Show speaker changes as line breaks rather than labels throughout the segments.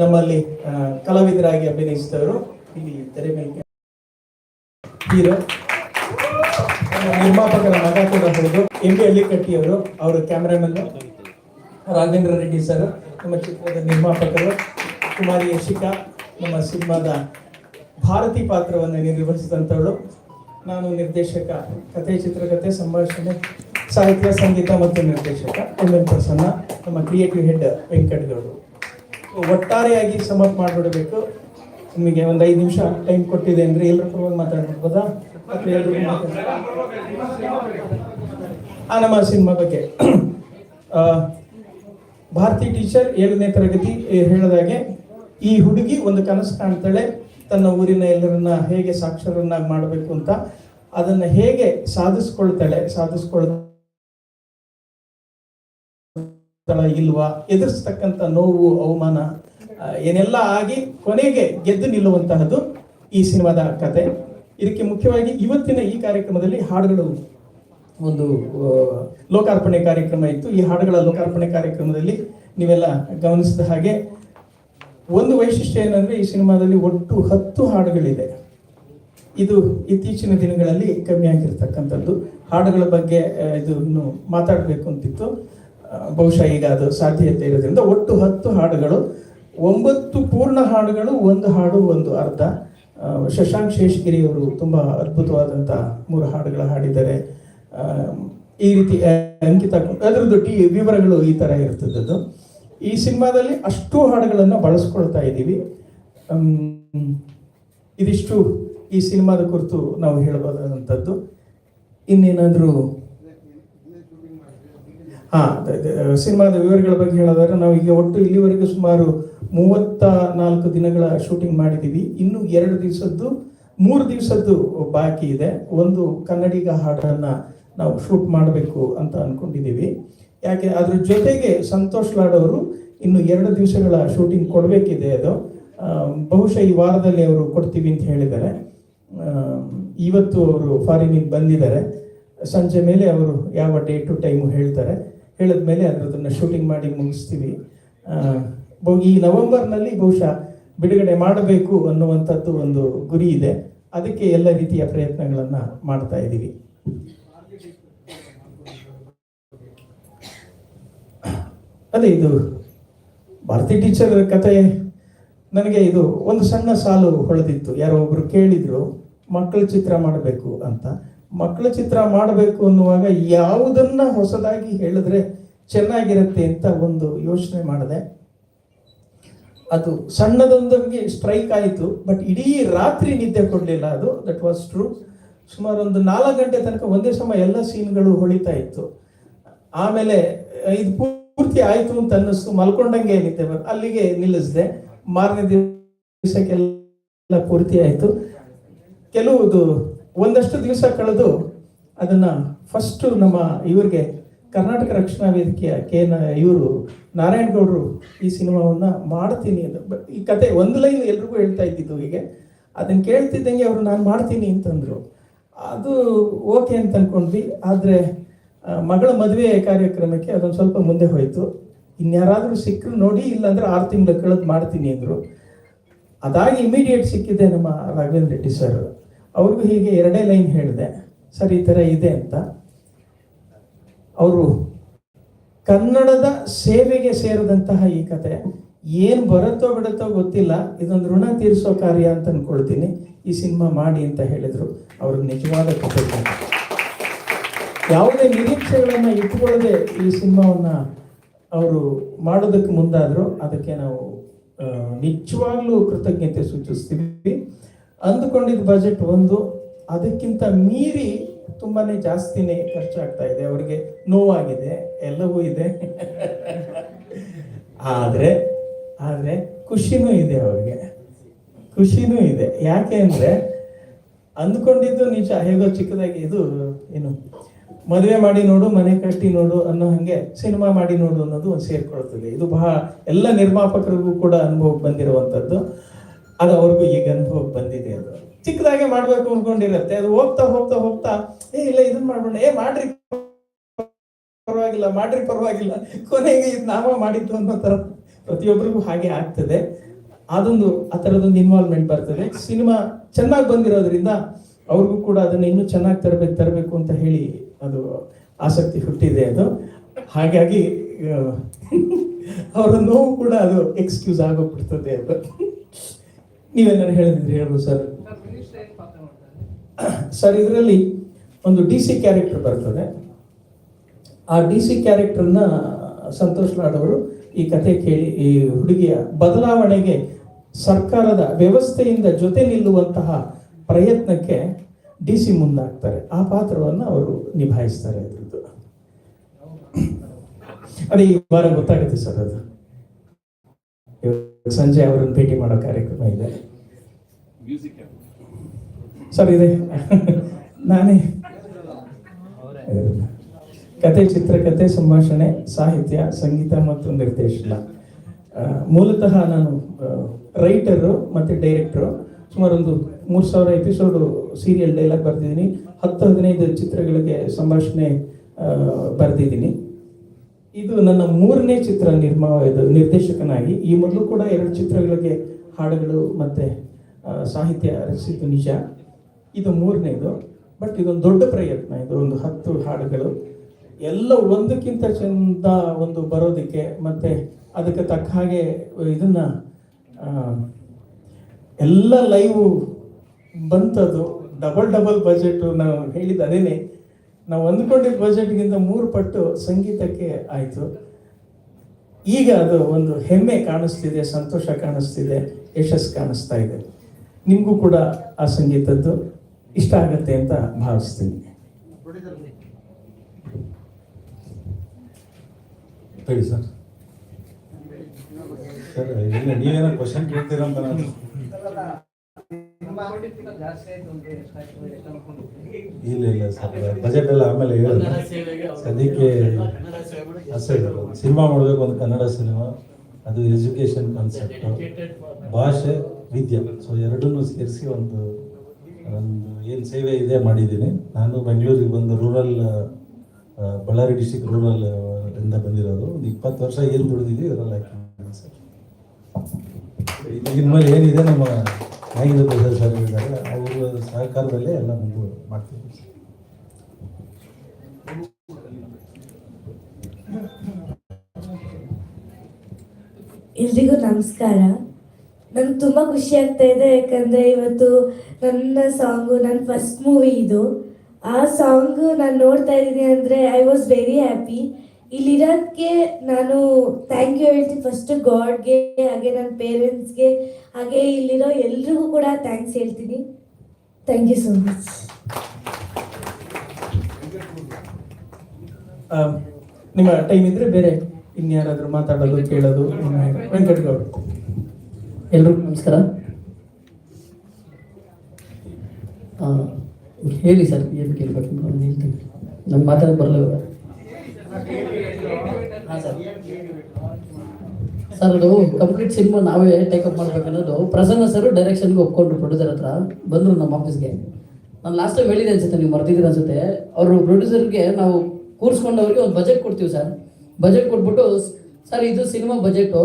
ನಮ್ಮಲ್ಲಿ ಕಲಾವಿದರಾಗಿ ಅಭಿನಯಿಸಿದವರು ಇಲ್ಲಿ ತೆರೆ ಮೇಲೆ ನಿರ್ಮಾಪಕರ ಮಗ ಕೂಡ ಹೌದು ಎಂ ಬಿ ಹಳ್ಳಿಕಟ್ಟಿ ಅವರು ಕ್ಯಾಮ್ರಾಮನ್ ರಾಘವೇಂದ್ರ ರೆಡ್ಡಿ ಸರ್, ನಮ್ಮ ಚಿತ್ರದ ನಿರ್ಮಾಪಕರು, ಕುಮಾರಿ ಯಶಿಕಾ, ನಮ್ಮ ಸಿನಿಮಾದ ಭಾರತಿ ಪಾತ್ರವನ್ನು ನಿರ್ವಹಿಸಿದಂಥವಳು ನಾನು ನಿರ್ದೇಶಕ, ಕಥೆ ಚಿತ್ರಕಥೆ, ಸಂಭಾಷಣೆ, ಸಾಹಿತ್ಯ, ಸಂಗೀತ ಮತ್ತು ನಿರ್ದೇಶಕ ಎಂ ಎನ್ ಪ್ರಸನ್ನ, ನಮ್ಮ ಕ್ರಿಯೇಟಿವ್ ಹೆಡ್ ವೆಂಕಟಗೌಡರು. ಒಟ್ಟಾರೆಯಾಗಿ ಸಮಪ್ ಮಾಡಿಬಿಡಬೇಕು. ನಿಮಗೆ ಒಂದು ಐದು ನಿಮಿಷ ಟೈಮ್ ಕೊಟ್ಟಿದೆ ಅಂದ್ರೆ ಎಲ್ಲರ ಪರವಾಗಿ ಮಾತಾಡ್ಬೋದಾ? ಆ ನಮ್ಮ ಸಿನಿಮಾ ಬಗ್ಗೆ. ಆ, ಭಾರತಿ ಟೀಚರ್ ಏಳನೇ ತರಗತಿ ಹೇಳಿದಾಗೆ ಈ ಹುಡುಗಿ ಒಂದು ಕನಸು ಕಾಣ್ತಾಳೆ. ತನ್ನ ಊರಿನ ಎಲ್ಲರನ್ನ ಹೇಗೆ ಸಾಕ್ಷರನ್ನಾಗಿ ಮಾಡಬೇಕು ಅಂತ ಅದನ್ನ ಹೇಗೆ ಸಾಧಿಸ್ಕೊಳ್ತಾಳೆ ಸಾಧಿಸ್ಕೊಳ್ ಇಲ್ವಾ ಎದುರಿಸ್ತಕ್ಕಂಥ ನೋವು, ಅವಮಾನ ಏನೆಲ್ಲ ಆಗಿ ಕೊನೆಗೆ ಗೆದ್ದು ನಿಲ್ಲುವಂತಹದ್ದು ಈ ಸಿನಿಮಾದ ಕತೆ. ಇದಕ್ಕೆ ಮುಖ್ಯವಾಗಿ ಇವತ್ತಿನ ಈ ಕಾರ್ಯಕ್ರಮದಲ್ಲಿ ಹಾಡುಗಳು ಒಂದು ಲೋಕಾರ್ಪಣೆ ಕಾರ್ಯಕ್ರಮ ಇತ್ತು. ಈ ಹಾಡುಗಳ ಲೋಕಾರ್ಪಣೆ ಕಾರ್ಯಕ್ರಮದಲ್ಲಿ ನೀವೆಲ್ಲ ಗಮನಿಸಿದ ಹಾಗೆ ಒಂದು ವೈಶಿಷ್ಟ್ಯ ಏನಂದ್ರೆ ಈ ಸಿನಿಮಾದಲ್ಲಿ ಒಟ್ಟು ಹತ್ತು ಹಾಡುಗಳಿದೆ. ಇದು ಇತ್ತೀಚಿನ ದಿನಗಳಲ್ಲಿ ಕಮ್ಮಿ ಆಗಿರ್ತಕ್ಕಂಥದ್ದು. ಹಾಡುಗಳ ಬಗ್ಗೆ ಇದನ್ನು ಮಾತಾಡಬೇಕು ಅಂತಿತ್ತು. ಬಹುಶಃ ಈಗ ಅದು ಸಾಧ್ಯತೆ ಇರೋದ್ರಿಂದ ಒಟ್ಟು ಹತ್ತು ಹಾಡುಗಳು, ಒಂಬತ್ತು ಪೂರ್ಣ ಹಾಡುಗಳು, ಒಂದು ಹಾಡು, ಒಂದು ಅರ್ಧ. ಶಶಾಂಕ್ ಶೇಷಗಿರಿ ಅವರು ತುಂಬಾ ಅದ್ಭುತವಾದಂಥ ಮೂರು ಹಾಡುಗಳ ಹಾಡಿದ್ದಾರೆ. ಈ ರೀತಿ ಅಂಕಿತ ಅದರದ್ದು ಟಿ, ವಿವರಗಳು ಈ ತರ ಇರ್ತದದ್ದು ಈ ಸಿನಿಮಾದಲ್ಲಿ ಅಷ್ಟು ಹಾಡುಗಳನ್ನು ಬಳಸ್ಕೊಳ್ತಾ ಇದ್ದೀವಿ. ಇದಿಷ್ಟು ಈ ಸಿನಿಮಾದ ಕುರಿತು ನಾವು ಹೇಳಬಹುದಾದಂಥದ್ದು ಇನ್ನೇನಾದರೂ ಸಿನಿಮಾದ ವಿವರಗಳ ಬಗ್ಗೆ ಹೇಳೋದಾದ್ರೆ ನಾವು ಈಗ ಒಟ್ಟು ಇಲ್ಲಿವರೆಗೂ ಸುಮಾರು ಮೂವತ್ತ ನಾಲ್ಕು ದಿನಗಳ ಶೂಟಿಂಗ್ ಮಾಡಿದ್ದೀವಿ. ಇನ್ನು ಎರಡು ದಿವಸದ್ದು, ಮೂರು ದಿವಸದ್ದು ಬಾಕಿ ಇದೆ. ಒಂದು ಕನ್ನಡಿಗ ಹಾಡನ್ನ ನಾವು ಶೂಟ್ ಮಾಡಬೇಕು ಅಂತ ಅಂದ್ಕೊಂಡಿದ್ದೀವಿ ಯಾಕೆ, ಅದ್ರ ಜೊತೆಗೆ ಸಂತೋಷ್ ಲಾಡ್ ಅವರು ಇನ್ನು ಎರಡು ದಿವಸಗಳ ಶೂಟಿಂಗ್ ಕೊಡಬೇಕಿದೆ ಅದು. ಬಹುಶಃ ಈ ವಾರದಲ್ಲಿ ಅವರು ಕೊಡ್ತೀವಿ ಅಂತ ಹೇಳಿದ್ದಾರೆ. ಇವತ್ತು ಅವರು ಫಾರಿನಿಗೆ ಬಂದಿದ್ದಾರೆ. ಸಂಜೆ ಮೇಲೆ ಅವರು ಯಾವ ಡೇಟು, ಟೈಮು ಹೇಳ್ತಾರೆ. ಹೇಳಿದ ಮೇಲೆ ಅದನ್ನ ಶೂಟಿಂಗ್ ಮಾಡಿ ಮುಗಿಸ್ತೀವಿ. ಈ ನವೆಂಬರ್ನಲ್ಲಿ ಬಹುಶಃ ಬಿಡುಗಡೆ ಮಾಡಬೇಕು ಅನ್ನುವಂಥದ್ದು ಒಂದು ಗುರಿ ಇದೆ. ಅದಕ್ಕೆ ಎಲ್ಲ ರೀತಿಯ ಪ್ರಯತ್ನಗಳನ್ನು ಮಾಡ್ತಾ ಇದ್ದೀವಿ. ಅದೇ ಇದು ಭಾರತಿ ಟೀಚರ್ ಕತೆ ನನಗೆ ಇದು ಒಂದು ಸಣ್ಣ ಸಾಲು ಹೊಳೆದಿತ್ತು. ಯಾರೋ ಒಬ್ರು ಕೇಳಿದ್ರು, ಮಕ್ಕಳ ಚಿತ್ರ ಮಾಡಬೇಕು ಅಂತ. ಮಕ್ಕಳ ಚಿತ್ರ ಮಾಡಬೇಕು ಅನ್ನುವಾಗ ಯಾವುದನ್ನ ಹೊಸದಾಗಿ ಹೇಳಿದ್ರೆ ಚೆನ್ನಾಗಿರುತ್ತೆ ಅಂತ ಒಂದು ಯೋಚನೆ ಮಾಡಿದೆ. ಅದು ಸಣ್ಣದೊಂದಂಗೆ ಸ್ಟ್ರೈಕ್ ಆಯಿತು ಬಟ್ ಇಡೀ ರಾತ್ರಿ ನಿದ್ದೆ ಕೊಡಲಿಲ್ಲ ಅದು. ದಟ್ ವಾಸ್ ಟ್ರೂ ಸುಮಾರು ಒಂದು ನಾಲ್ಕು ಗಂಟೆ ತನಕ ಒಂದೇ ಸಮ ಎಲ್ಲ ಸೀನ್ಗಳು ಹೊಳಿತಾ ಇತ್ತು. ಆಮೇಲೆ ಇದು ಪೂರ್ತಿ ಆಯಿತು ಅಂತ ಅನ್ನಿಸ್ತು, ಮಲ್ಕೊಂಡಂಗೆ ನಿದ್ದೆ ಅಲ್ಲಿಗೆ ನಿಲ್ಲಿಸಿದೆ. ಮಾರನೇ ದಿವಸಕ್ಕೆಲ್ಲ ಪೂರ್ತಿ ಆಯಿತು. ಕೆಲವುದು ಒಂದಷ್ಟು ದಿವಸ ಕಳೆದು ಅದನ್ನ ಫಸ್ಟ್ ನಮ್ಮ ಇವ್ರಿಗೆ ಕರ್ನಾಟಕ ರಕ್ಷಣಾ ವೇದಿಕೆಯ ಕೆ ಇವರು ನಾರಾಯಣಗೌಡರು ಈ ಸಿನಿಮಾವನ್ನ ಮಾಡ್ತೀನಿ ಅಂತ ಈ ಕತೆ ಒಂದು ಲೈನ್ ಎಲ್ರಿಗೂ ಹೇಳ್ತಾ ಇದ್ದಿದ್ದು ಹೀಗೆ. ಅದನ್ನ ಕೇಳ್ತಿದ್ದಂಗೆ ಅವರು ನಾನು ಮಾಡ್ತೀನಿ ಅಂತಂದ್ರು. ಅದು ಓಕೆ ಅಂತ ಅನ್ಕೊಂಡ್ವಿ. ಆದ್ರೆ ಮಗಳ ಮದುವೆ ಕಾರ್ಯಕ್ರಮಕ್ಕೆ ಅದೊಂದು ಸ್ವಲ್ಪ ಮುಂದೆ ಹೋಯ್ತು. ಇನ್ಯಾರಾದರೂ ಸಿಕ್ಕರು ನೋಡಿ, ಇಲ್ಲಾಂದ್ರೆ ಆರು ತಿಂಗಳು ಕಳೆದು ಮಾಡ್ತೀನಿ ಅಂದರು. ಅದಾಗಿ ಇಮಿಡಿಯೇಟ್ ಸಿಕ್ಕಿದೆ ನಮ್ಮ ರಾಘವೇಂದ್ರ ರೆಡ್ಡಿ ಸರ್ ಅವ್ರಿಗೂ ಹೀಗೆ ಎರಡೇ ಲೈನ್ ಹೇಳಿದೆ, ಸರ್, ಈ ಥರ ಇದೆ ಅಂತ. ಅವರು, ಕನ್ನಡದ ಸೇವೆಗೆ ಸೇರಿದಂತಹ ಈ ಕತೆ ಏನು ಬರುತ್ತೋ ಬಿಡುತ್ತೋ ಗೊತ್ತಿಲ್ಲ, ಇದೊಂದು ಋಣ ತೀರಿಸೋ ಕಾರ್ಯ ಅಂತ ಅನ್ಕೊಳ್ತೀನಿ. ಈ ಸಿನಿಮಾ ಮಾಡಿ ಅಂತ ಹೇಳಿದರು. ಅವ್ರ ನಿಜವಾದ ಕತೆ ಯಾವುದೇ ನಿರೀಕ್ಷೆಗಳನ್ನು ಇಟ್ಕೊಳ್ಳದೆ ಈ ಸಿನಿಮಾವನ್ನ ಅವರು ಮಾಡೋದಕ್ಕೆ ಮುಂದಾದ್ರು, ಅದಕ್ಕೆ ನಾವು ನಿಜವಾಗ್ಲೂ ಕೃತಜ್ಞತೆ ಸೂಚಿಸ್ತೀವಿ. ಅಂದುಕೊಂಡಿದ್ದ ಬಜೆಟ್ ಒಂದು. ಅದಕ್ಕಿಂತ ಮೀರಿ ತುಂಬಾನೇ ಜಾಸ್ತಿನೇ ಖರ್ಚಾಗ್ತಾ ಇದೆ. ಅವರಿಗೆ ನೋವಾಗಿದೆ. ಎಲ್ಲವೂ ಇದೆ. ಆದರೆ ಆದರೆ ಖುಷಿನೂ ಇದೆ ಅವ್ರಿಗೆ. ಖುಷಿನೂ ಇದೆ. ಯಾಕೆ ಅಂದರೆ, ಅಂದ್ಕೊಂಡಿದ್ದು ನಿಜ. ಹೇಗೋ ಚಿಕ್ಕದಾಗಿ ಇದು, ಏನು, ಮದುವೆ ಮಾಡಿ ನೋಡು, ಮನೆ ಕಟ್ಟಿ ನೋಡು ಅನ್ನೋ ಹಾಗೆ ಸಿನಿಮಾ ಮಾಡಿ ನೋಡು ಅನ್ನೋದು ಒಂದು ಸೇರ್ಕೊಳ್ತದೆ. ಇದು ಬಹಳ ಎಲ್ಲ ನಿರ್ಮಾಪಕರಿಗೂ ಕೂಡ ಅನುಭವಕ್ಕೆ ಬಂದಿರುವಂಥದ್ದು ಅದು ಅವ್ರಿಗೂ ಈಗ ಅನುಭವಕ್ಕೆ ಬಂದಿದೆ ಅದು. ಚಿಕ್ಕದಾಗೆ ಮಾಡ್ಬೇಕು ಅನ್ಕೊಂಡಿರತ್ತೆ. ಅದು ಹೋಗ್ತಾ ಹೋಗ್ತಾ ಹೋಗ್ತಾ, ಏ, ಇಲ್ಲ ಇದನ್ನ ಮಾಡ್ಬೋಣ ಏ, ಮಾಡ್ರಿ. ಪರವಾಗಿಲ್ಲ ಮಾಡ್ರಿ, ಪರವಾಗಿಲ್ಲ. ಕೊನೆಗೆ ಇದು ನಾವ ಮಾಡಿದ್ದು ಅನ್ನೋ ತರ ಪ್ರತಿಯೊಬ್ಬರಿಗೂ ಹಾಗೆ ಆಗ್ತದೆ. ಅದೊಂದು, ಆ ಥರದೊಂದು ಇನ್ವಾಲ್ವ್ಮೆಂಟ್ ಬರ್ತದೆ. ಸಿನಿಮಾ ಚೆನ್ನಾಗಿ ಬಂದಿರೋದ್ರಿಂದ ಅವ್ರಿಗೂ ಕೂಡ ಅದನ್ನ ಇನ್ನೂ ಚೆನ್ನಾಗಿ ತರಬೇಕು ತರಬೇಕು ಅಂತ ಹೇಳಿ ಅದು ಆಸಕ್ತಿ ಹುಟ್ಟಿದೆ ಅದು. ಹಾಗಾಗಿ ಅವರ ನೋವು ಕೂಡ ಅದು ಎಕ್ಸ್ಕ್ಯೂಸ್ ಆಗೋಗ್ಬಿಡ್ತದೆ ಅದು. ನೀವೇನಾರು ಹೇಳಿದ್ರಿ ಹೇಳ್ಬೋದು ಸರ್ ಸರ್ ಇದರಲ್ಲಿ ಒಂದು ಡಿ ಸಿ ಕ್ಯಾರೆಕ್ಟರ್ ಬರ್ತದೆ. ಆ ಡಿ ಸಿ ಕ್ಯಾರೆಕ್ಟರ್ನ ಸಂತೋಷ್ ಲಾಡ್ ಅವರು ಈ ಕಥೆ ಕೇಳಿ, ಈ ಹುಡುಗಿಯ ಬದಲಾವಣೆಗೆ ಸರ್ಕಾರದ ವ್ಯವಸ್ಥೆಯಿಂದ ಜೊತೆ ನಿಲ್ಲುವಂತಹ ಪ್ರಯತ್ನಕ್ಕೆ ಡಿ ಸಿ ಮುಂದಾಗ್ತಾರೆ. ಆ ಪಾತ್ರವನ್ನು ಅವರು ನಿಭಾಯಿಸ್ತಾರೆ ಅದರದ್ದು ಅದೇ ಈ ವಾರ ಗೊತ್ತಾಗುತ್ತೆ ಸರ್ ಅದು. ಸಂಜೆ ಅವರನ್ನು ಭೇಟಿ ಮಾಡೋ ಕಾರ್ಯಕ್ರಮ ಇದೆ. ಸರ್ ಇದೆ. ನಾನೇ. ಕತೆ ಚಿತ್ರಕಥೆ ಸಂಭಾಷಣೆ ಸಾಹಿತ್ಯ ಸಂಗೀತ ಮತ್ತು ನಿರ್ದೇಶನ. ಮೂಲತಃ ನಾನು ರೈಟರು ಮತ್ತು ಡೈರೆಕ್ಟರು ಸುಮಾರು ಒಂದು ಮೂರು ಸಾವಿರ ಎಪಿಸೋಡು ಸೀರಿಯಲ್ ಡೈಲಾಗ್ ಬರ್ತಿದ್ದೀನಿ ಹತ್ತು ಹದಿನೈದು ಚಿತ್ರಗಳಿಗೆ ಸಂಭಾಷಣೆ ಬರೆದಿದ್ದೀನಿ. ಇದು ನನ್ನ ಮೂರನೇ ಚಿತ್ರ ನಿರ್ಮಾ ಇದು ನಿರ್ದೇಶಕನಾಗಿ, ಈ ಮೊದಲು ಕೂಡ ಎರಡು ಚಿತ್ರಗಳಿಗೆ ಹಾಡುಗಳು ಮತ್ತೆ ಸಾಹಿತ್ಯ ರಚಿಸಿದ್ದು ನಿಜ. ಇದು ಮೂರನೇದು. ಬಟ್ ಇದೊಂದು ದೊಡ್ಡ ಪ್ರಯತ್ನ, ಇದು ಒಂದು ಹತ್ತು ಹಾಡುಗಳು. ಎಲ್ಲ ಒಂದಕ್ಕಿಂತ ಚಂದ ಒಂದು ಬರೋದಕ್ಕೆ ಮತ್ತೆ ಅದಕ್ಕೆ ತಕ್ಕ ಹಾಗೆ ಇದನ್ನ ಎಲ್ಲ ಲೈವ್ ಬಂತದು. ಡಬಲ್ ಡಬಲ್ ಬಜೆಟ್ ನಾವು ಹೇಳಿದ ಅದೇನೆ ನಾವು ಅಂದ್ಕೊಂಡಿದ್ದ ಬಜೆಟ್ಗಿಂತ ಮೂರು ಪಟ್ಟು ಸಂಗೀತಕ್ಕೆ ಆಯಿತು. ಈಗ ಅದು ಒಂದು ಹೆಮ್ಮೆ ಕಾಣಿಸ್ತಿದೆ, ಸಂತೋಷ ಕಾಣಿಸ್ತಿದೆ, ಯಶಸ್ಸು ಕಾಣಿಸ್ತಾ ಇದೆ. ನಿಮಗೂ ಕೂಡ ಆ ಸಂಗೀತದ್ದು ಇಷ್ಟ ಆಗುತ್ತೆ ಅಂತ ಭಾವಿಸ್ತೀನಿ.
ಸರ್. ಸರ್ ನೀವೇನೋ ಕ್ವಶನ್ ಕೇಳ್ತೀರಂತ ನಾನು ಇಲ್ಲ ಇಲ್ಲ ಸರ್. ಬಜೆಟ್ ಎಲ್ಲ ಆಮೇಲೆ ಹೇಳೋದು. ಸದ್ಯಕ್ಕೆ ಸಿನಿಮಾ ಮಾಡಬೇಕು ಒಂದು ಕನ್ನಡ ಸಿನಿಮಾ. ಅದು ಎಜುಕೇಶನ್ ಕಾನ್ಸೆಪ್ಟು ಭಾಷೆ ವಿದ್ಯೆ. ಸೊ ಎರಡನ್ನೂ ಸೇರಿಸಿ ಒಂದು ಒಂದು ಏನು ಸೇವೆ ಇದೆ ಮಾಡಿದ್ದೀನಿ. ನಾನು ಬೆಂಗಳೂರಿಗೆ ಬಂದು ರೂರಲ್ ಬಳ್ಳಾರಿ ಡಿಸ್ಟಿಕ್ ರೂರಲ್ ಇಂದ ಬಂದಿರೋದು. ಒಂದು ಇಪ್ಪತ್ತು ವರ್ಷ ಏನು ದುಡಿದಿದ್ವಿ ಇದರಲ್ಲಿ ಹಾಕಿದ್ದೀನಿ ಸರ್. ಇನ್ಮೇಲೆ ಏನಿದೆ ನಮ್ಮ ನಾಗಿದ ಪ್ರಸಾದ್ ಸರ್ ಹೇಳಿದಾಗ ಅವರ ಸಹಕಾರದಲ್ಲೇ ಎಲ್ಲ ಮುಂದೆ ಮಾಡ್ತೀವಿ
ಎಲ್ರಿಗೂ ನಮಸ್ಕಾರ. ನಂಗೆ ತುಂಬ ಖುಷಿ ಆಗ್ತಾ ಇದೆ ಯಾಕಂದರೆ ಇವತ್ತು ನನ್ನ ಸಾಂಗು ನನ್ನ ಫಸ್ಟ್ ಮೂವಿ ಇದು. ಆ ಸಾಂಗು ನಾನು ನೋಡ್ತಾ ಇದ್ದೀನಿ ಅಂದರೆ ಐ ವಾಸ್ ವೆರಿ ಹ್ಯಾಪಿ ಇಲ್ಲಿರೋದಕ್ಕೆ ನಾನು ಥ್ಯಾಂಕ್ ಯು ಹೇಳ್ತೀನಿ. ಫಸ್ಟು ಗಾಡ್ಗೆ ಹಾಗೆ ನನ್ನ ಪೇರೆಂಟ್ಸ್ಗೆ ಹಾಗೆ ಇಲ್ಲಿರೋ ಎಲ್ರಿಗೂ ಕೂಡ ಥ್ಯಾಂಕ್ಸ್ ಹೇಳ್ತೀನಿ. ಥ್ಯಾಂಕ್ ಯು ಸೋ ಮಚ್
ನಿಮ್ಮ ಟೈಮ್ ಇದ್ರೆ ಬೇರೆ ಇನ್ಯಾರಾದರೂ ಮಾತಾಡೋದು, ಕೇಳೋದು ವೆಂಕಟಗೌಡ.
ಎಲ್ರಿಗೂ ನಮಸ್ಕಾರ. ಹೇಳಿ ಸರ್, ಏನು ಕೇಳಬೇಕು ನಾನು ಹೇಳ್ತೀನಿ. ನಮ್ಮ ಮಾತಾಡೋದು ಬರಲ್ಲ ಇವಾಗ ಹಾಂ ಸರ್ ಅದು ಕಂಪ್ಲೀಟ್ ಸಿನಿಮಾ ನಾವೇ ಟೇಕಪ್ ಮಾಡ್ಬೇಕನ್ನೋದು ಪ್ರಸನ್ನ ಸರ್ ಡೈರೆಕ್ಷನ್ಗೆ ಒಪ್ಕೊಂಡ್ರು ಪ್ರೊಡ್ಯೂಸರ್ ಹತ್ರ ಬಂದರು ನಮ್ಮ ಆಫೀಸ್ಗೆ ನಾನು ಲಾಸ್ಟ್ ಟೈಮ್ ಹೇಳಿದೆ ಅನ್ಸುತ್ತೆ, ನೀವು ಮರ್ತಿದ್ದೀರ ಅನ್ಸುತ್ತೆ. ಅವರು ಪ್ರೊಡ್ಯೂಸರ್ಗೆ ನಾವು ಕೂರಿಸ್ಕೊಂಡವ್ರಿಗೆ ಒಂದು ಬಜೆಟ್ ಕೊಡ್ತೀವಿ ಸರ್ ಬಜೆಟ್ ಕೊಟ್ಬಿಟ್ಟು ಸರ್ ಇದು ಸಿನಿಮಾ ಬಜೆಟು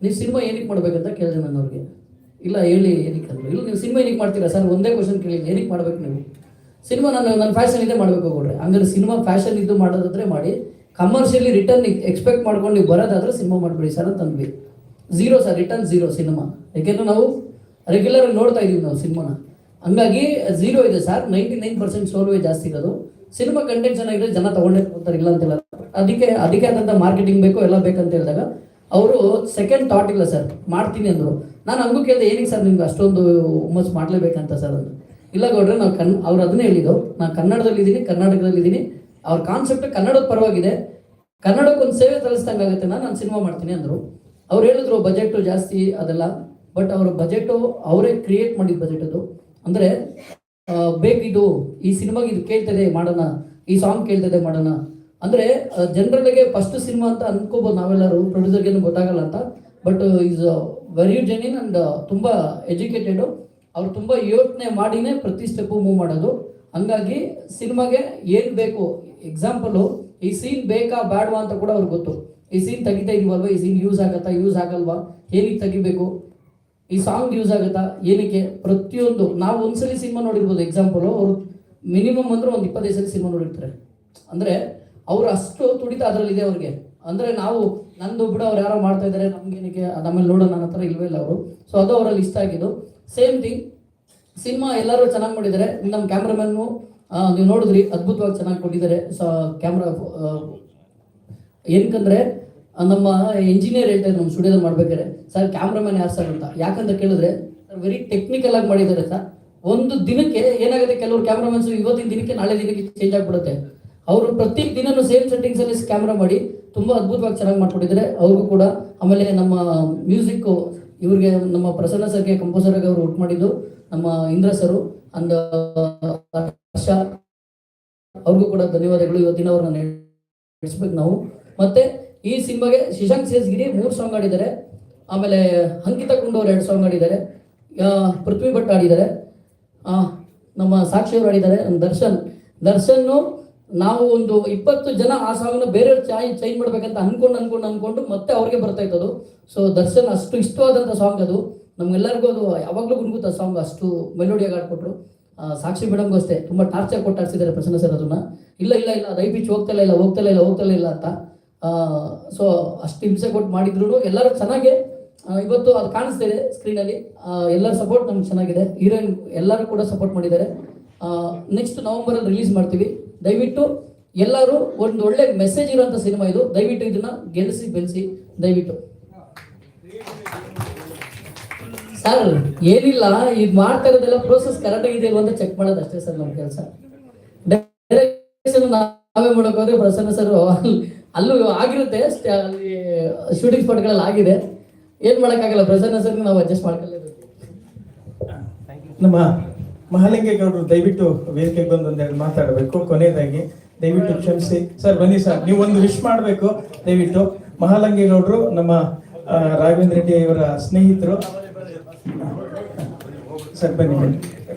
ನೀವು ಸಿನಿಮಾ ಏನಕ್ಕೆ ಮಾಡ್ಬೇಕಂತ ಕೇಳಿದೆ ನಾನು ಅವ್ರಿಗೆ. ಇಲ್ಲ, ಹೇಳಿ, ಏನಕ್ಕೆ ಅಂದ್ರು. ಇಲ್ಲ, ನೀವು ಸಿನಿಮಾ ಏನಕ್ಕೆ ಮಾಡ್ತೀರಾ ಸರ್ ಒಂದೇ ಕ್ವಶನ್ ಕೇಳಿ, ಏನಕ್ಕೆ ಮಾಡ್ಬೇಕು ನೀವು? ಸಿನಿಮಾ ನಾನು ನನ್ನ ಫ್ಯಾಷನ್ ಇದೆ ಮಾಡಬೇಕು ಕೊಡ್ರಿ ಹಂಗಾದ್ರೆ ಸಿನಿಮಾ ಫ್ಯಾಷನ್ ಇದು ಮಾಡೋದಾದ್ರೆ ಮಾಡಿ ಕಮರ್ಷಿಯಲಿ ರಿಟರ್ನ್ ಎಕ್ಸ್ಪೆಕ್ಟ್ ಮಾಡ್ಕೊಂಡು ನೀವು ಬರೋದಾದ್ರೆ ಸಿನಿಮಾ ಮಾಡಬೇಡಿ ಸರ್ ಅಂತ ಅಂದ್ವಿ. Zero sir return zero cinema ಯಾಕೆಂದ್ರೆ ನಾವು ರೆಗ್ಯುಲರ್ ಆಗಿ ನೋಡ್ತಾ ಇದೀವಿ ನಾವು ಸಿನಿಮಾನ ಹಂಗಾಗಿ ಝೀರೋ ಇದೆ ಸರ್ ನೈಂಟಿ ನೈನ್ ಪರ್ಸೆಂಟ್ ಸೋಲ್ವೇ ಜಾಸ್ತಿ ಇರೋದು. ಸಿನಿಮಾ ಕಂಟೆಂಟ್ ಚೆನ್ನಾಗಿದೆ ಜನ ತಗೊಂಡೇ ಹೋಗ್ತಾರೆ ಇಲ್ಲ ಅಂತೆಲ್ಲ ಅದಕ್ಕೆ ಅದಕ್ಕೆ ಆದಂಥ ಮಾರ್ಕೆಟಿಂಗ್ ಬೇಕು ಎಲ್ಲ ಬೇಕಂತ ಹೇಳಿದಾಗ ಅವರು ಸೆಕೆಂಡ್ ಥಾಟ್ ಇಲ್ಲ ಸರ್. ಮಾಡ್ತೀನಿ ಅಂದರು. ನಾನು ಹಂಗೂ ಕೇಳಿದೆ, ಏನಕ್ಕೆ ಸರ್ ನಿಮ್ಗೆ ಅಷ್ಟೊಂದು ಹುಮ್ಮಸ್ ಮಾಡಲೇಬೇಕಂತ ಸರ್ ಅಂತ ಇಲ್ಲ ಗೌಡ್ರೆ ನಾವು ಕನ್ ಅವ್ರು ಅದನ್ನೇ ಹೇಳಿದ್ದು. ನಾನು ಕನ್ನಡದಲ್ಲಿದ್ದೀನಿ, ಕರ್ನಾಟಕದಲ್ಲಿದ್ದೀನಿ. ಅವ್ರ ಕಾನ್ಸೆಪ್ಟ್ ಕನ್ನಡದ ಪರವಾಗಿದೆ. ಕನ್ನಡಕ್ಕೆ ಒಂದು ಸೇವೆ ತರಿಸ್ದಂಗೆ ಆಗುತ್ತೆ ನಾನು ಸಿನಿಮಾ ಮಾಡ್ತೀನಿ ಅಂದರು. ಅವ್ರು ಹೇಳಿದ್ರು ಬಜೆಟ್ ಜಾಸ್ತಿ ಅದೆಲ್ಲ ಬಟ್ ಅವ್ರ ಬಜೆಟು ಅವರೇ ಕ್ರಿಯೇಟ್ ಮಾಡಿದ ಬಜೆಟ್ ಅದು. ಅಂದರೆ ಬೇಕಿದು ಈ ಸಿನಿಮಾಗೆ ಇದು ಕೇಳ್ತದೆ, ಮಾಡೋಣ, ಈ ಸಾಂಗ್ ಕೇಳ್ತದೆ, ಮಾಡೋಣ. ಅಂದರೆ ಜನರಲ್ಲಿಗೆ ಫಸ್ಟ್ ಸಿನಿಮಾ ಅಂತ ಅನ್ಕೋಬೋದು ನಾವೆಲ್ಲರೂ ಪ್ರೊಡ್ಯೂಸರ್ಗೇನು ಗೊತ್ತಾಗಲ್ಲ ಅಂತ. But is very genuine and ತುಂಬ ಎಜುಕೇಟೆಡು ಅವ್ರು ತುಂಬ ಯೋಚನೆ ಮಾಡಿನೇ ಪ್ರತಿ ಸ್ಟೆಪ್ಪು ಮೂವ್ ಮಾಡೋದು. ಹಂಗಾಗಿ ಸಿನಿಮಾಗೆ ಏನು ಬೇಕು? ಎಕ್ಸಾಂಪಲು ಈ ಸೀನ್ ಬೇಕಾ ಬೇಡವಾ ಅಂತ ಕೂಡ ಅವ್ರಿಗೆ ಗೊತ್ತು. ಈ ಸೀನ್ ತೆಗಿತಾ ಇದೀವಲ್ವಾ? ಈ ಸೀನ್ ಯೂಸ್ ಆಗತ್ತಾ? ಯೂಸ್ ಆಗಲ್ವಾ? ಏನಕ್ಕೆ ತೆಗಿಬೇಕು? ಈ ಸಾಂಗ್ ಯೂಸ್ ಆಗುತ್ತಾ? ಏನಕ್ಕೆ? ಪ್ರತಿಯೊಂದು. ನಾವು ಒಂದ್ಸಲಿ ಸಿನಿಮಾ ನೋಡಿರ್ಬೋದು. ಎಕ್ಸಾಂಪಲು ಅವರು ಮಿನಿಮಮ್ ಅಂದ್ರೆ ಒಂದು ಇಪ್ಪತ್ತೈದು ಸಲ ಸಿನಿಮಾ ನೋಡಿರ್ತಾರೆ. ಅಂದ್ರೆ ಅವ್ರು ಅಷ್ಟು ತುಡಿತ ಅದರಲ್ಲಿದೆ ಅವ್ರಿಗೆ. ಅಂದ್ರೆ ನಾವು, ನಂದು ಬಿಡ, ಅವ್ರು ಯಾರೋ ಮಾಡ್ತಾ ಇದ್ದಾರೆ ನಮ್ಗೆ ಏನಕ್ಕೆ ನಮ್ಮಲ್ಲಿ ನೋಡೋಣ ನನ್ನ ಹತ್ರ ಇಲ್ವೇ ಇಲ್ಲ ಅವರು. ಸೊ ಅದು ಅವರಲ್ಲಿ ಇಷ್ಟ ಆಗಿದ್ದು. ಸೇಮ್ ಥಿಂಗ್ ಸಿನಿಮಾ ಎಲ್ಲರೂ ಚೆನ್ನಾಗಿ ಮಾಡಿದ್ದಾರೆ. ನಮ್ಮ ಕ್ಯಾಮ್ರಾಮನ್ನು ನೀವು ನೋಡಿದ್ರಿ, ಅದ್ಭುತವಾಗಿ ಚೆನ್ನಾಗಿ ಕೊಟ್ಟಿದ್ದಾರೆ. ಸೊ, ಕ್ಯಾಮ್ರಾ ಏನಕ್ಕಂದ್ರೆ ನಮ್ಮ ಇಂಜಿನಿಯರ್ ಹೇಳ್ತಾರೆ ನಮ್ಮ ಸ್ಟುಡಿಯೋದಲ್ಲಿ ಮಾಡ್ಬೇಕಾದ್ರೆ, ಸರ್, ಕ್ಯಾಮ್ರಾಮನ್ ಯಾರು ಸರ್ ಅಂತ? ಯಾಕಂತ ಕೇಳಿದ್ರೆ ವೆರಿ ಟೆಕ್ನಿಕಲ್ ಆಗಿ ಮಾಡಿದ್ದಾರೆ, ಸರ್. ಒಂದು ದಿನಕ್ಕೆ ಏನಾಗುತ್ತೆ, ಕೆಲವರು ಕ್ಯಾಮ್ರಾಮನ್ಸ್ ಇವತ್ತಿನ ದಿನಕ್ಕೆ, ನಾಳೆ ದಿನಕ್ಕೆ ಚೇಂಜ್ ಆಗಿಬಿಡುತ್ತೆ. ಅವರು ಪ್ರತಿ ದಿನನೂ ಸೇಮ್ ಸೆಟ್ಟಿಂಗ್ಸ್ ಅಲ್ಲಿ ಕ್ಯಾಮ್ರಾ ಮಾಡಿ, ತುಂಬಾ ಅದ್ಭುತವಾಗಿ ಚೆನ್ನಾಗಿ ಮಾಡ್ಕೊಟ್ಟಿದ್ದಾರೆ. ಅವ್ರಿಗೂ ಕೂಡ, ಆಮೇಲೆ ನಮ್ಮ ಮ್ಯೂಸಿಕ್ ಇವ್ರಿಗೆ ನಮ್ಮ ಪ್ರಸನ್ನ ಸರ್ಗೆ ಕಂಪೋಸರ್ ಆಗಿ ಅವರು ವರ್ಕ್ ಮಾಡಿದ್ದು. ನಮ್ಮ ಇಂದ್ರ ಸರು ಅಂದ ಅವ್ರಿಗೂ ಕೂಡ ಧನ್ಯವಾದಗಳು. ಇವತ್ತಿನ ಅವ್ರನ್ನ ನಡೆಸ್ಬೇಕು ನಾವು. ಮತ್ತೆ ಈ ಸಿನಿಮಾಗೆ ಶಶಾಂಕ್ ಸೇಸ್ಗಿರಿ ಮೂರು ಸಾಂಗ್ ಆಡಿದ್ದಾರೆ ಆಮೇಲೆ ಅಂಕಿತ ಕುಂಡವ್ರು ಎರಡು ಸಾಂಗ್ ಆಡಿದ್ದಾರೆ ಪೃಥ್ವಿ ಭಟ್ ಆಡಿದ್ದಾರೆ ನಮ್ಮ ಸಾಕ್ಷಿ ಅವರು ಆಡಿದ್ದಾರೆ ದರ್ಶನ್. ದರ್ಶನ್ನು ನಾವು ಒಂದು ಇಪ್ಪತ್ತು ಜನ ಆ ಸಾಂಗ್ನ ಬೇರೆಯವ್ರು ಚಾಯ್ ಚೇಂಜ್ ಮಾಡ್ಬೇಕಂತ ಅನ್ಕೊಂಡು ಅನ್ಕೊಂಡು ಅನ್ಕೊಂಡು ಮತ್ತೆ ಅವ್ರಿಗೆ ಬರ್ತಾ ಅದು ಸೊ ದರ್ಶನ್ ಅಷ್ಟು ಇಷ್ಟವಾದಂಥ ಸಾಂಗ್ ಅದು. ನಮ್ಗೆಲ್ಲರಿಗೂ ಅದು ಯಾವಾಗಲೂ ಗುಣಗುತ್ತ ಸಾಂಗ್ ಅಷ್ಟು ಮೆಲೋಡಿಯಾಗಿ ಆಡ್ಕೊಟ್ರು ಸಾಕ್ಷಿ ಮೇಡಮ್ಗೂ ಅಷ್ಟೇ ತುಂಬ ಟಾರ್ಚರ್ ಕೊಟ್ಟಾಡ್ಸಿದ್ದಾರೆ ಪ್ರಸನ್ನ ಸರ್ ಅದನ್ನ. ಇಲ್ಲ ಇಲ್ಲ ಇಲ್ಲ ದೈ ಪಿಚ್ ಹೋಗ್ತಾ ಇಲ್ಲ ಹೋಗ್ತಾ ಇಲ್ಲ ಹೋಗ್ತಾ ಇಲ್ಲ ಅಂತ. ಸೊ ಅಷ್ಟು ಹಿಂಸೆ ಕೊಟ್ಟು ಮಾಡಿದ್ರು ಎಲ್ಲರೂ ಚೆನ್ನಾಗಿ ಇವತ್ತು ಅದು ಕಾಣಿಸ್ತಾ ಇದೆ ಸ್ಕ್ರೀನಲ್ಲಿ ಎಲ್ಲರ ಸಪೋರ್ಟ್ ನಮ್ಗೆ ಚೆನ್ನಾಗಿದೆ. ಹೀರೋಯಿನ್ ಎಲ್ಲರೂ ಕೂಡ ಸಪೋರ್ಟ್ ಮಾಡಿದ್ದಾರೆ. ನೆಕ್ಸ್ಟ್ ನವೆಂಬರಲ್ಲಿ ರಿಲೀಸ್ ಮಾಡ್ತೀವಿ. ದಯವಿಟ್ಟು ಎಲ್ಲರೂ ಒಂದು ಒಳ್ಳೆ ಮೆಸೇಜ್ ಇರುವಂಥ ಸಿನಿಮಾ ಇದು. ದಯವಿಟ್ಟು ಇದನ್ನ ಗೆಲ್ಲಿಸಿ, ಬೆಳೆಸಿ. ದಯವಿಟ್ಟು. ಸರ್, ಏನಿಲ್ಲ, ಇದು ಮಾಡ್ತಾ ಇರೋದೆಲ್ಲ ಪ್ರೋಸೆಸ್ ಕರೆಕ್ಟ್ ಆಗಿದೆ ಅಂತ ಚೆಕ್ ಮಾಡೋದು ಅಷ್ಟೇ ಸರ್ ನಮ್ಮ ಕೆಲಸ. ನಾವೇ ಮಾಡಕ್ ಹೋದ್ರೆ ಪ್ರಸನ್ನ ಸರ್ ಅಲ್ಲೂ ಆಗಿರುತ್ತೆ ಅಲ್ಲಿ ಶೂಟಿಂಗ್ ಸ್ಪಾಟ್ಗಳಲ್ಲಿ ಆಗಿದೆ. ಏನ್ ಮಾಡೋಕ್ಕಾಗಲ್ಲ, ಪ್ರಸನ್ನ ಸರ್ ನಾವು ಅಡ್ಜಸ್ಟ್ ಮಾಡ್ಕೊಳ್ಳೇಬೇಕು
ನಮ್ಮ ಮಹಾಲಿಂಗೇಗೌಡರು ದಯವಿಟ್ಟು ವೇದಿಕೆಗೆ ಬಂದು ಒಂದೆರಡು ಮಾತಾಡಬೇಕು, ಕೊನೆಯದಾಗಿ ದಯವಿಟ್ಟು ಕ್ಷಮಿಸಿ. ಸರ್ ಬನ್ನಿ ಸರ್ ನೀವು ಒಂದು ವಿಶ್ ಮಾಡಬೇಕು. ದಯವಿಟ್ಟು ಮಹಾಲಿಂಗೇಗೌಡರು, ನಮ್ಮ ರಾಘವೇಂದ್ರ ರೆಡ್ಡಿ ಅವರ ಸ್ನೇಹಿತರು ಸರ್ ಬನ್ನಿ ಬನ್ನಿ